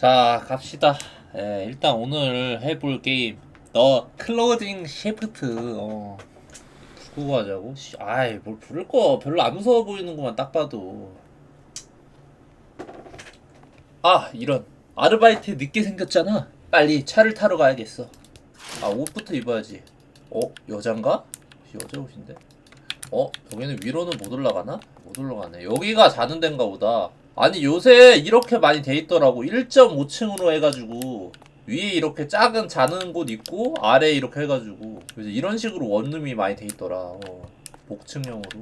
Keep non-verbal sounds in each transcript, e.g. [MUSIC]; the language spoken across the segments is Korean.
자 갑시다. 예, 일단 오늘 해볼 게임. 너 클로징 시프트 어 하자고? 씨, 아이 뭘 부를 거 별로 안 무서워 보이는구만 딱 봐도. 아 이런. 아르바이트 늦게 생겼잖아. 빨리 차를 타러 가야겠어. 아 옷부터 입어야지. 어 여잔가? 여자 옷인데? 어 여기는 위로는 못 올라가나? 못 올라가네. 여기가 자는 데인가 보다 아니 요새 이렇게 많이 돼 있더라고 1.5층으로 해가지고 위에 이렇게 작은 자는 곳 있고 아래 이렇게 해가지고 요새 이런 식으로 원룸이 많이 돼 있더라 어, 복층형으로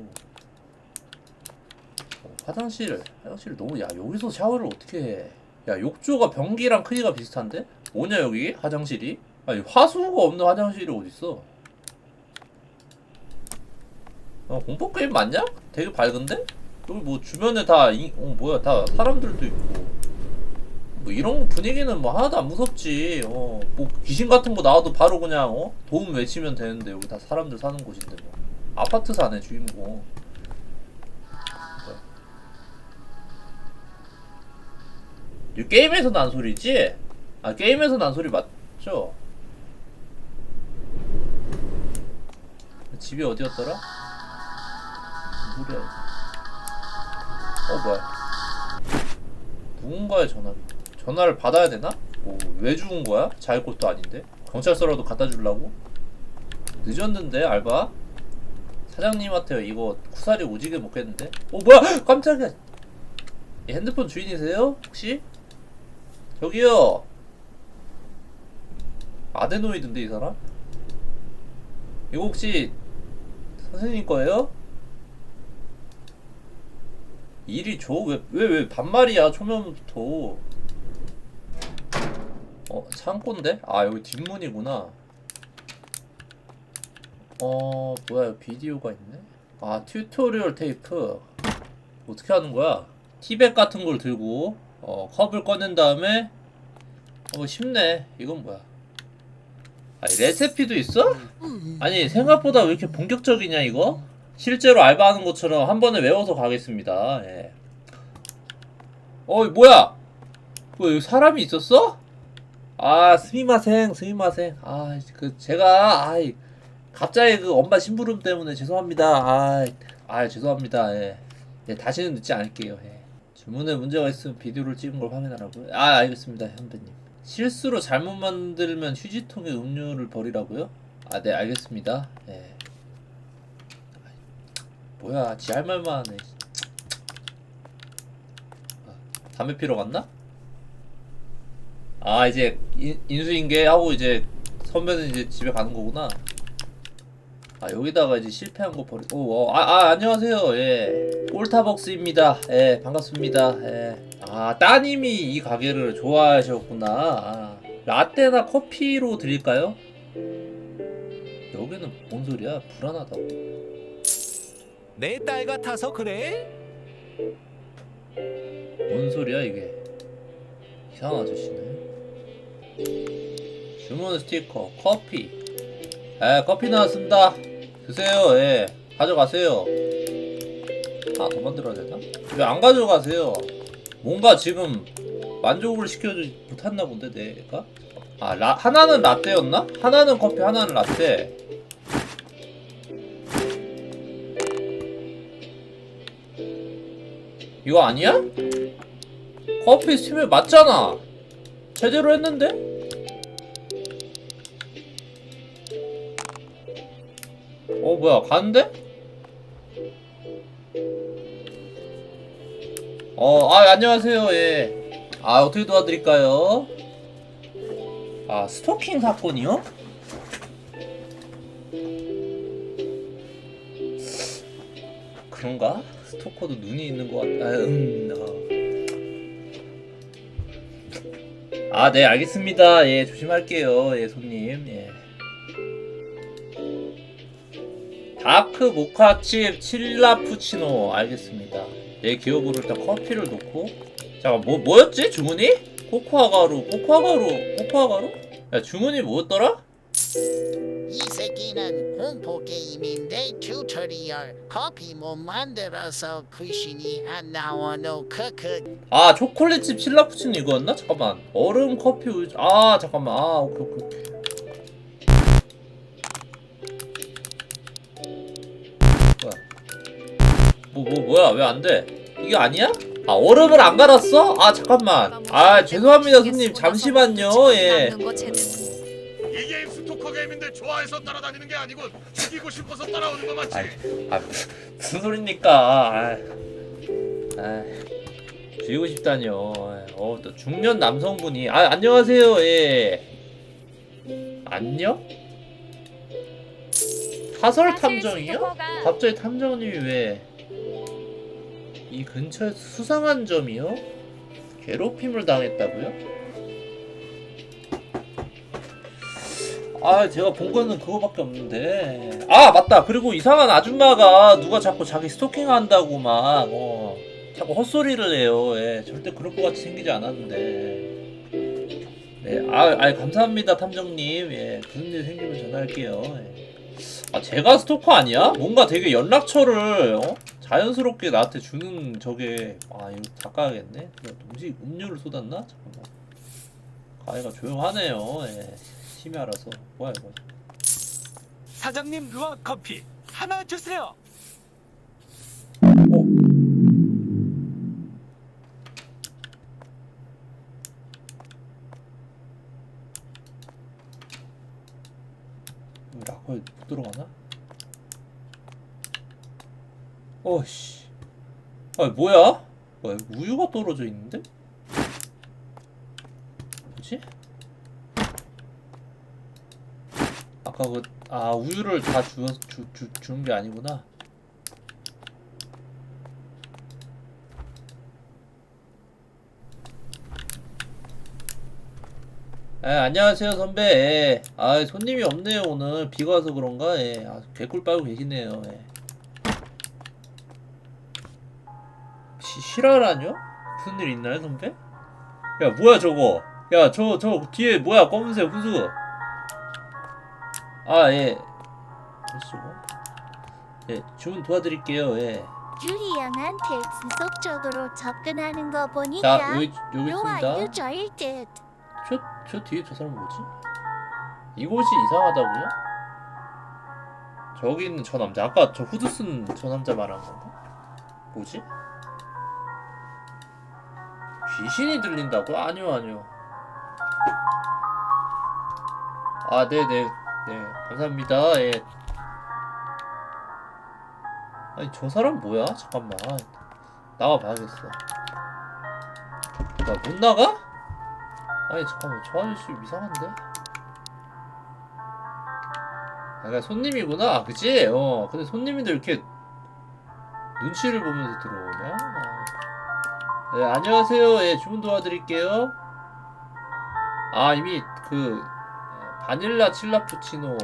어, 화장실 화장실 너무 야 여기서 샤워를 어떻게 해 야 욕조가 변기랑 크기가 비슷한데? 뭐냐 여기 화장실이? 아니 화수가 없는 화장실이 어딨어 어, 공포 게임 맞냐? 되게 밝은데? 여기 뭐 주변에 다 이, 어, 뭐야 다 사람들도 있고 뭐 이런 분위기는 뭐 하나도 안 무섭지 어, 뭐 귀신 같은 거 나와도 바로 그냥 어? 도움 외치면 되는데 여기 다 사람들 사는 곳인데 뭐 아파트 사네 주인공 게임에서 난 소리지? 아 게임에서 난 소리 맞죠? 집이 어디였더라? 이거. 어 뭐야 누군가의 전화 전화를 받아야 되나? 뭐 왜 죽은 거야? 잘 것도 아닌데 경찰서라도 갖다 주려고? 늦었는데 알바? 사장님한테 이거 쿠사리 오지게 먹겠는데? 어 뭐야 [LAUGHS] 깜짝이야 이 핸드폰 주인이세요? 혹시? 저기요 아데노이드인데 이 사람? 이거 혹시 선생님 거예요? 일이 줘? 왜, 왜, 왜 반말이야, 초면부터. 어, 창고인데? 아, 여기 뒷문이구나. 어, 뭐야, 비디오가 있네? 아, 튜토리얼 테이프. 어떻게 하는 거야? 티백 같은 걸 들고, 어, 컵을 꺼낸 다음에, 어, 쉽네. 이건 뭐야? 아니, 레시피도 있어? 아니, 생각보다 왜 이렇게 본격적이냐, 이거? 실제로 알바하는 것처럼 한 번에 외워서 가겠습니다. 예. 어, 뭐야? 뭐 여기 사람이 있었어? 아, 스미마생, 스미마생. 아, 그 제가 아이 갑자기 그 엄마 심부름 때문에 죄송합니다. 아, 아, 죄송합니다. 예. 예, 다시는 늦지 않을게요. 예. 주문에 문제가 있으면 비디오를 찍은 걸 확인하라고요. 아, 알겠습니다, 현배님. 실수로 잘못 만들면 휴지통에 음료를 버리라고요? 아, 네, 알겠습니다. 예. 뭐야 지 할 말만 하네. 아, 담배 피러 갔나? 아 이제 인, 인수인계 하고 이제 선배는 이제 집에 가는 거구나. 아 여기다가 이제 실패한 거 버리 오, 어, 아, 아 안녕하세요. 예. 꼴타벅스입니다. 예 반갑습니다. 예아 따님이 이 가게를 좋아하셨구나. 아, 라떼나 커피로 드릴까요? 여기는 뭔 소리야? 불안하다고 내 딸 같아서 그래? 뭔 소리야 이게? 이상한 아저씨네. 주문 스티커 커피. 에 커피 나왔습니다. 드세요 예. 가져가세요. 하나 더 만들어야 되나? 왜 안 가져가세요? 뭔가 지금 만족을 시켜주지 못했나 본데 내가? 아 라, 하나는 라떼였나? 하나는 커피 하나는 라떼 이거 아니야? 커피 스팀에 맞잖아. 제대로 했는데? 어 뭐야 가는데? 어, 아 안녕하세요. 예. 아 어떻게 도와드릴까요? 아 스토킹 사건이요? 그런가? 스토커도 눈이 있는 것 같다. 아, 음, 어. 아, 네, 알겠습니다. 예, 조심할게요. 예, 손님. 예. 다크 모카칩 칠라푸치노 알겠습니다. 내 기업으로 일단 커피를 놓고 잠깐 뭐 뭐였지 주문이? 코코아 가루, 코코아 가루, 코코아 가루? 야 주문이 뭐였더라? 이 여기는 공포 게임인데 튜토리얼 커피 못 만들어서 귀신이 안 나오노 크크. 아 초콜릿집 실라푸치노 이거였나? 잠깐만. 얼음 커피 우유. 아 잠깐만. 아 오케이 오케이 오케이. 뭐야? 뭐, 뭐 뭐야? 왜 안 돼? 이게 아니야? 아 얼음을 안 갈았어? 아 잠깐만. 아 죄송합니다 손님. 잠시만요. 예 이 게임 스토커 게임인데 좋아해서 따라다니는 게 아니고 죽이고 싶어서 따라오는 거 맞지? 아이, 아 무슨, 무슨 소리입니까 아, 아 죽이고 싶다뇨 어 또 중년 남성분이 아 안녕하세요 예 안녕? 사설 탐정이요? 갑자기 탐정님이 왜 이 근처에 수상한 점이요? 괴롭힘을 당했다고요? 아 제가 본 거는 그거밖에 없는데 아 맞다 그리고 이상한 아줌마가 누가 자꾸 자기 스토킹 한다고 막 어, 자꾸 헛소리를 해요 예, 절대 그럴 것 같이 생기지 않았는데 네, 아, 아 감사합니다 탐정님 예, 무슨 일 생기면 전화할게요 예. 아 제가 스토커 아니야? 뭔가 되게 연락처를 어? 자연스럽게 나한테 주는 저게 아 이거 닦아야겠네 음식 음료를 쏟았나? 잠깐만 가해가 조용하네요 예. 힘이 알아서 뭐야 이거 사장님 루아 커피 하나 주세요. 어? 이거 라커에 못 들어가나? 어씨 아 뭐야? 뭐야 우유가 떨어져 있는데? 뭐지? 아까 그 아 우유를 다 주어 주, 주, 주는 게 아니구나 아, 안녕하세요 선배. 예. 아 손님이 없네요 오늘 비가 와서 그런가? 예. 아, 개꿀 빨고 계시네요. 예. 시, 실화라뇨? 무슨 일 있나요 선배? 야 뭐야 저거? 야 저 저 뒤에 뭐야 검은색 후수? 아 예. 저거? 예 주문 도와드릴게요. 예. 유리양한테 지속적으로 접근하는 거 보니까 자 여기 여기 있습니다. 유저일 듯. 저, 저 뒤에 저 사람 뭐지? 이곳이 이상하다고요? 저기 있는 저 남자 아까 저 후드 쓴 저 남자 말한 건가? 뭐지? 귀신이 들린다고? 아니요 아니요 아 네네 네 감사합니다 예 아니 저 사람 뭐야? 잠깐만 나가봐야겠어 나 못 나가? 아니 잠깐만 저 아저씨 좀 이상한데? 아, 그러니까 손님이구나 그치? 어 근데 손님인데 이렇게 눈치를 보면서 들어오냐? 아. 네 안녕하세요 예 주문 도와드릴게요 아 이미 그 어, 바닐라 칠라푸치노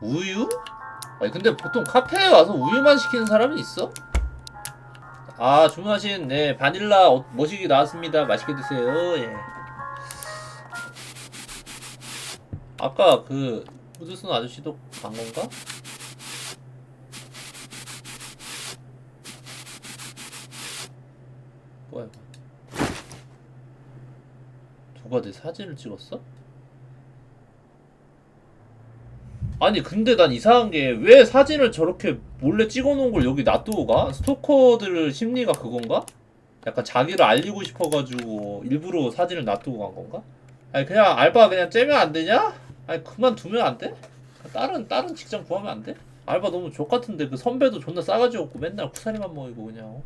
우유? 아니 근데 보통 카페에 와서 우유만 시키는 사람이 있어? 아 주문하신 네 바닐라 어- 머시기 나왔습니다 맛있게 드세요 예 아까 그 후드슨 아저씨도 간 건가? 뭐야 이거 누가 내 사진을 찍었어? 아니 근데 난 이상한 게 왜 사진을 저렇게 몰래 찍어놓은 걸 여기 놔두고 가? 스토커들 심리가 그건가? 약간 자기를 알리고 싶어가지고 일부러 사진을 놔두고 간 건가? 아니 그냥 알바 그냥 째면 안 되냐? 아니 그만두면 안 돼? 다른 다른 직장 구하면 안 돼? 알바 너무 족 같은데 그 선배도 존나 싸가지 없고 맨날 쿠사리만 먹이고 그냥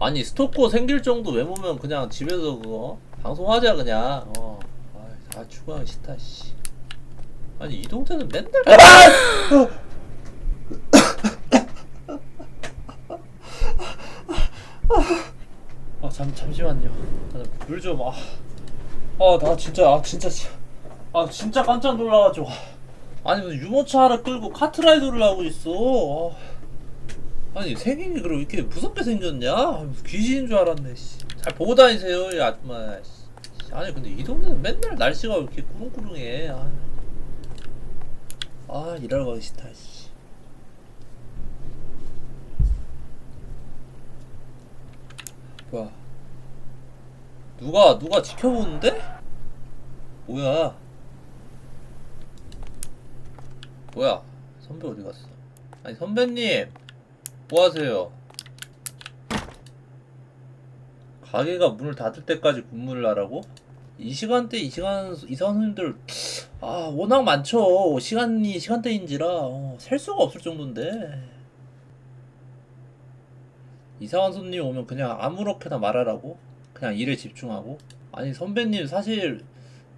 아니 스토커 생길 정도 외모면 그냥 집에서 그거 방송하자 그냥 어. 아, 아 추가하기 싫다 씨 아니 이 동태는 맨날 아 잠, 잠시만요 물좀 아. 아나 진짜 아 진짜 지- 아 진짜 깜짝 놀라가지고 아니 무슨 유모차 하나 끌고 카트라이더를 하고 있어 아. 아니 생긴 게 그럼 이렇게 무섭게 생겼냐 아, 무슨 귀신인 줄 알았네 씨. 잘 보고 다니세요 이 아줌마 씨. 아니 근데 이 동네는 맨날 날씨가 왜 이렇게 꾸릉꾸릉해 아. 아 일하러 가기 싫다 씨. 뭐야 누가 누가 지켜보는데? 뭐야 뭐야 선배 어디 갔어 아니 선배님 뭐 하세요 가게가 문을 닫을 때까지 근무를 하라고? 이 시간대 이 시간 이상한 손님들 아 워낙 많죠. 시간이 시간대인지라 어, 셀 수가 없을 정도인데. 이상한 손님 오면 그냥 아무렇게나 말하라고? 그냥 일에 집중하고? 아니 선배님 사실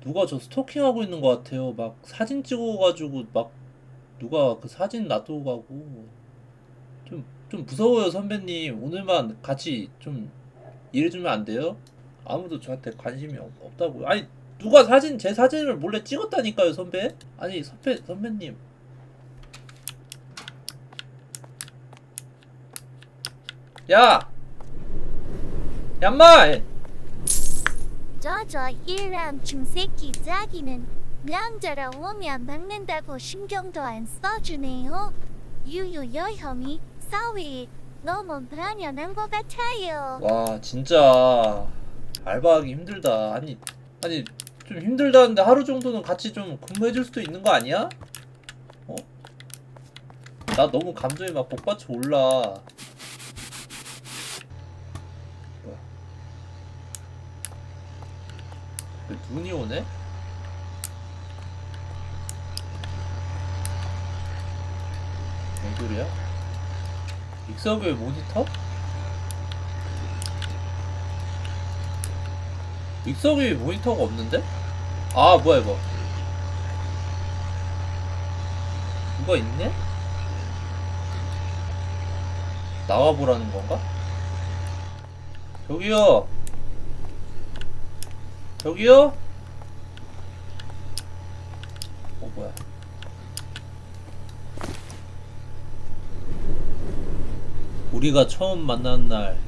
누가 저 스토킹하고 있는 것 같아요. 막 사진 찍어가지고 막 누가 그 사진 놔두고 가고. 좀 좀 무서워요 선배님. 오늘만 같이 좀 일해주면 안 돼요? 아무도 저한테 관심이 없, 없다고요. 아니 누가 사진 제 사진을 몰래 찍었다니까요, 선배? 아니 선배 선배님. 야, 얌마. 저저 일람 중새끼 짜기는 남자라 오면 막는다고 신경도 안 써주네요. 유유 여혐이 사회에 너무 반연한 것 같아요. 와 진짜 알바하기 힘들다. 아니 아니 좀 힘들다는데 하루 정도는 같이 좀 근무해줄 수도 있는 거 아니야? 어? 나 너무 감정이 막 복받쳐 올라. 뭐야? 왜 눈이 오네? 뭔 소리야? 믹서기의 모니터? 믹서기 모니터가 없는데? 아 뭐야 이거 누가 있네? 나와보라는 건가? 저기요 저기요? 어 뭐야 우리가 처음 만난 날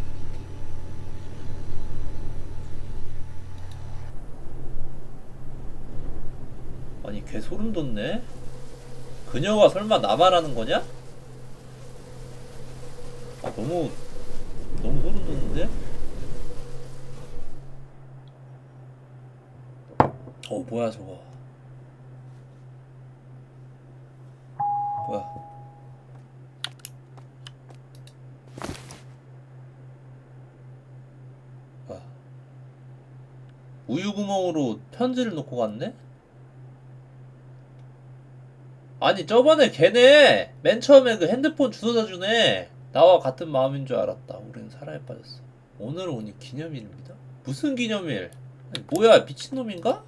걔 소름 돋네 그녀가 설마 나만 하는 거냐? 아 너무 너무 소름 돋는데? 어 뭐야 저거 뭐야 뭐야 우유 구멍으로 편지를 놓고 갔네? 아니 저번에 걔네 맨 처음에 그 핸드폰 주워다 주네 나와 같은 마음인 줄 알았다 우리는 사랑에 빠졌어 오늘은 오니 기념일입니다 무슨 기념일 아니, 뭐야 미친놈인가?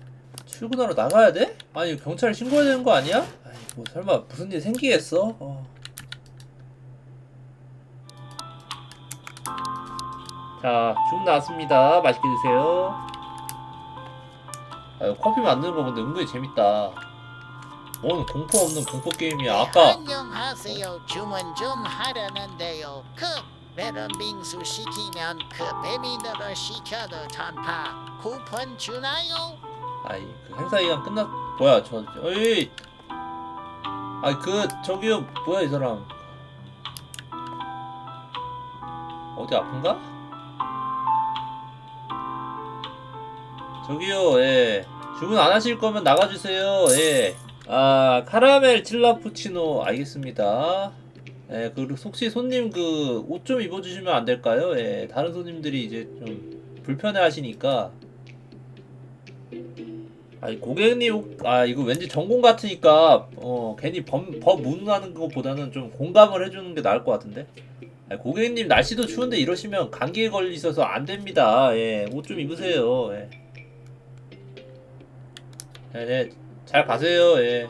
출근하러 나가야 돼? 아니 경찰에 신고해야 되는 거 아니야? 아니 뭐 설마 무슨 일 생기겠어? 어. 자 주문 나왔습니다 맛있게 드세요 아, 커피 만드는 거 근데 은근히 재밌다 뭔 공포 없는 공포 게임이야 아까 안녕하세요. 주문 좀 하려는데요. 그 배런 빙수 시키면 그 배민으로 시켜도 전파 쿠폰 주나요? 아이 그 행사 기간 끝났 뭐야 저 어이 아이 그 저기요 뭐야 이 사람 어디 아픈가? 저기요 예 주문 안 하실 거면 나가주세요 예 아 카라멜 칠라푸치노 알겠습니다. 예 그리고 혹시 손님 그 옷 좀 입어주시면 안 될까요? 예 다른 손님들이 이제 좀 불편해 하시니까. 아니 고객님 혹- 아 이거 왠지 전공 같으니까 어 괜히 범, 법 무능하는 것보다는 좀 공감을 해주는 게 나을 것 같은데? 아니, 고객님 날씨도 추운데 이러시면 감기에 걸리셔서 안 됩니다. 예옷 좀 입으세요. 예. 네, 네, 잘 가세요 예. 예.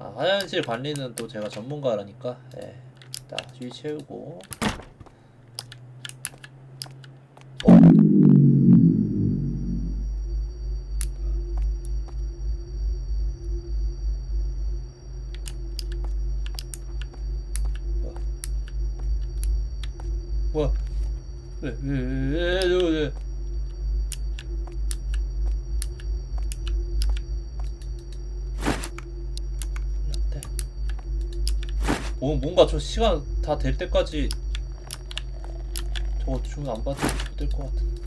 아, 화장실 관리는 또 제가 전문가라니까 예. 딱 휴지 채우고 뭔가 저 시간 다 될 때까지 저거 주문 안 받으면 못될 것 같은데.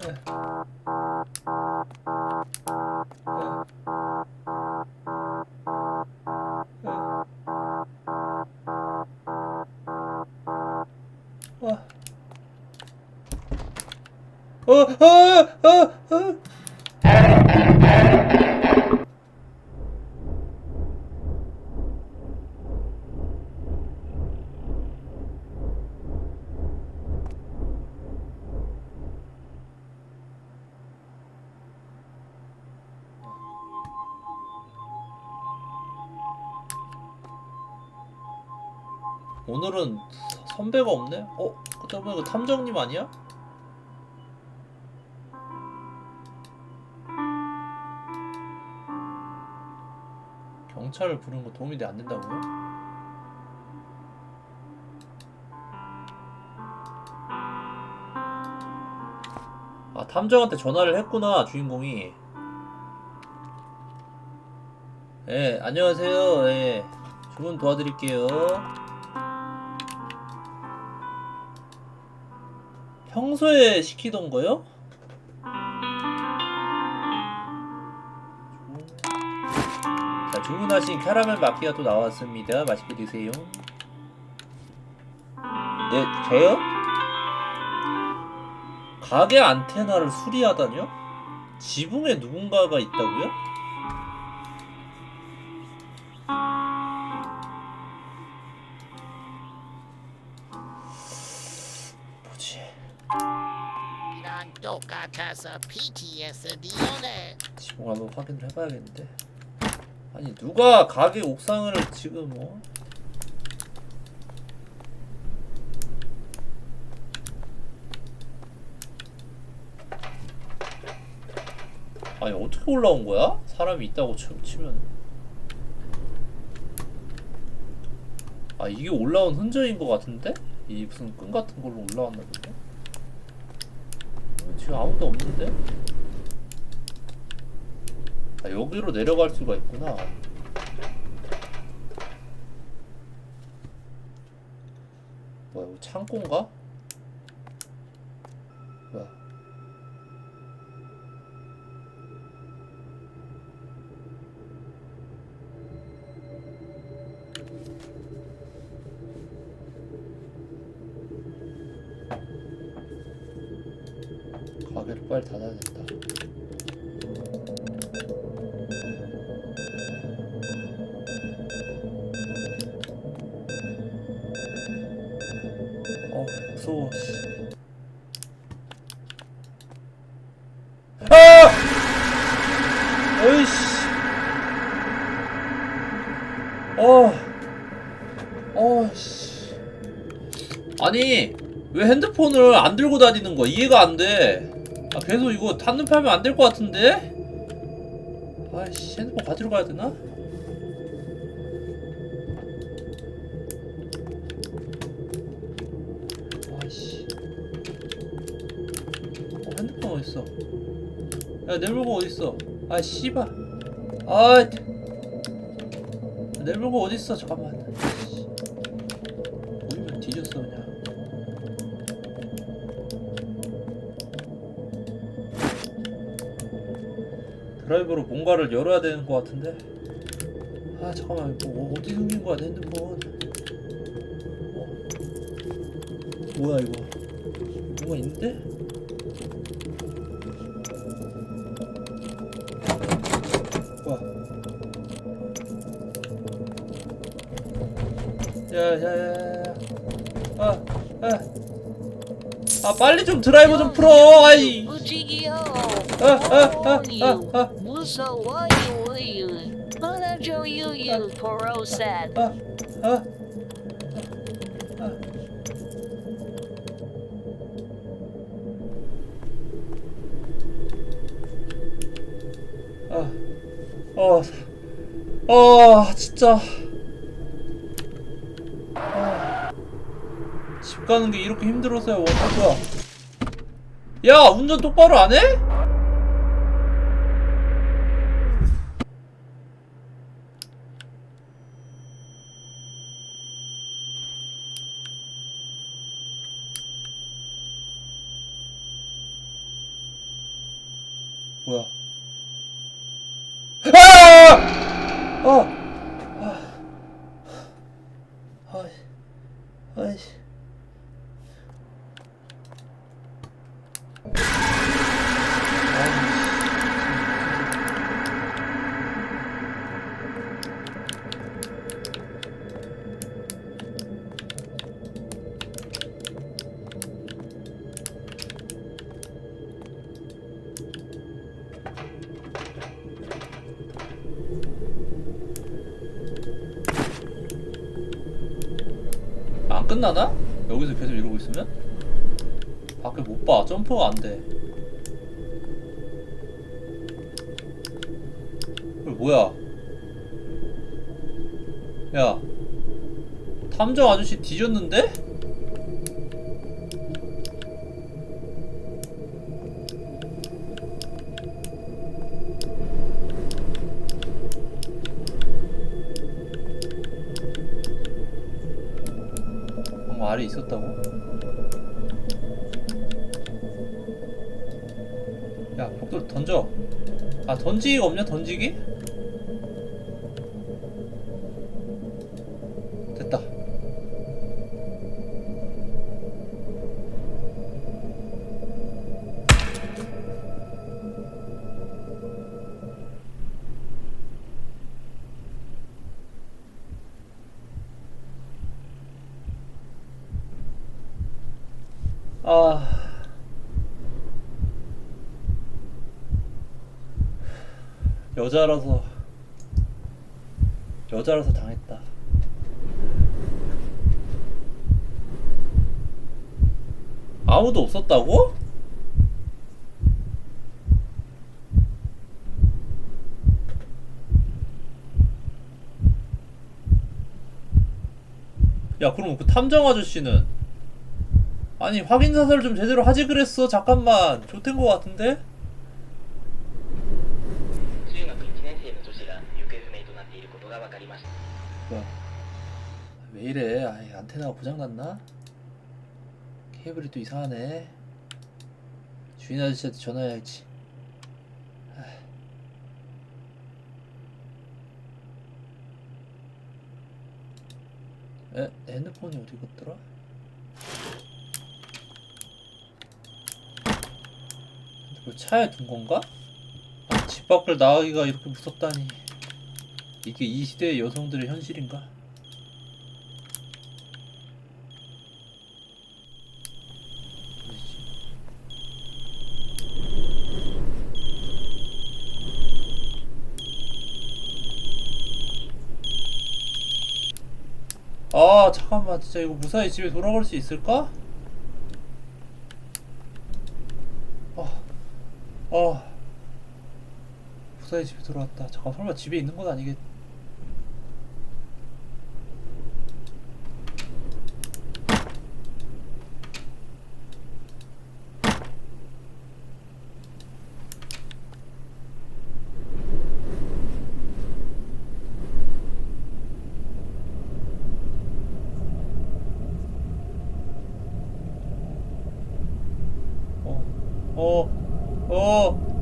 네. 네. 네. 어, 어, 어, 어. 선배가 없네? 어? 그때 보니까 그 탐정님 아니야? 경찰을 부르는 거 도움이 돼안 된다고요? 아 탐정한테 전화를 했구나 주인공이 예 안녕하세요 예 주문 도와드릴게요 평소에 시키던 거요? 자, 주문하신 캐러멜 마키아토 나왔습니다. 맛있게 드세요. 네, 저요? 가게 안테나를 수리하다뇨? 지붕에 누군가가 있다고요? 똑같아서 PTSD오네. 지붕 한번 확인을 해봐야겠는데. 아니 누가 가게 옥상을 지금 뭐? 아니 어떻게 올라온 거야? 사람이 있다고 치, 치면 아 이게 올라온 흔적인 것 같은데? 이 무슨 끈 같은 걸로 올라왔나 본데? 어, 지금 아무도 없는데? 아, 여기로 내려갈 수가 있구나. 뭐야, 이거 창고인가? 뭐야? 왜 핸드폰을 안 들고 다니는 거야 이해가 안 돼 아 계속 이거 탔는패 하면 안 될 것 같은데 아이씨 핸드폰 가지러 가야 되나? 아이씨. 어, 핸드폰 어딨어? 야, 내 물건 어딨어? 아, 씨발. 아, 내 물건 어딨어? 잠깐만. 드라이버로 뭔가를 열어야 되는 것 같은데. 아, 잠깐만. 뭐, 어디 숨긴 거야, 내 핸드폰. 어? 뭐야, 이거. 뭐가 있는데? 뭐야? 야야야야 아, 아. 아 빨리 좀 드라이버 좀 풀어 아이 무지개요. 아, 아, 아, 아. 무서워요. 하나줘요. 보로셋. 아, 아. 아, 어, 어, 진짜. 아, 집 가는 게 이렇게 힘들어서야 원하야 야, 운전 똑바로 안 해? 끝나나? 여기서 계속 이러고 있으면? 밖에 못 봐. 점프가 안 돼. 이거 뭐야? 야. 탐정 아저씨 뒤졌는데? 있었다고? 야, 복돌 던져. 아, 던지기가 없냐, 던지기? 여자라서 여자라서 당했다. 아무도 없었다고? 야, 그럼 그 탐정 아저씨는 아니 확인 사살 좀 제대로 하지 그랬어 잠깐만 좋된 거 같은데 왜 이래 아이 안테나가 고장났나 케이블이 또 이상하네 주인 아저씨한테 전화해야지 아이. 에? 내 핸드폰이 어디 갔더라? 뭐 차에 둔 건가? 아, 집 밖을 나가기가 이렇게 무섭다니 이게 이 시대의 여성들의 현실인가? 아 잠깐만. 진짜 이거 무사히 집에 돌아갈 수 있을까? 아, 아. 무사히 집에 돌아왔다. 잠깐 설마 집에 있는 건 아니겠 어, 어, 어.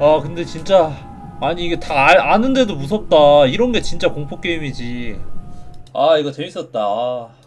아, 근데 진짜 아니 이게 다 아, 아는데도 무섭다. 이런 게 진짜 공포 게임이지. 아, 이거 재밌었다. 아.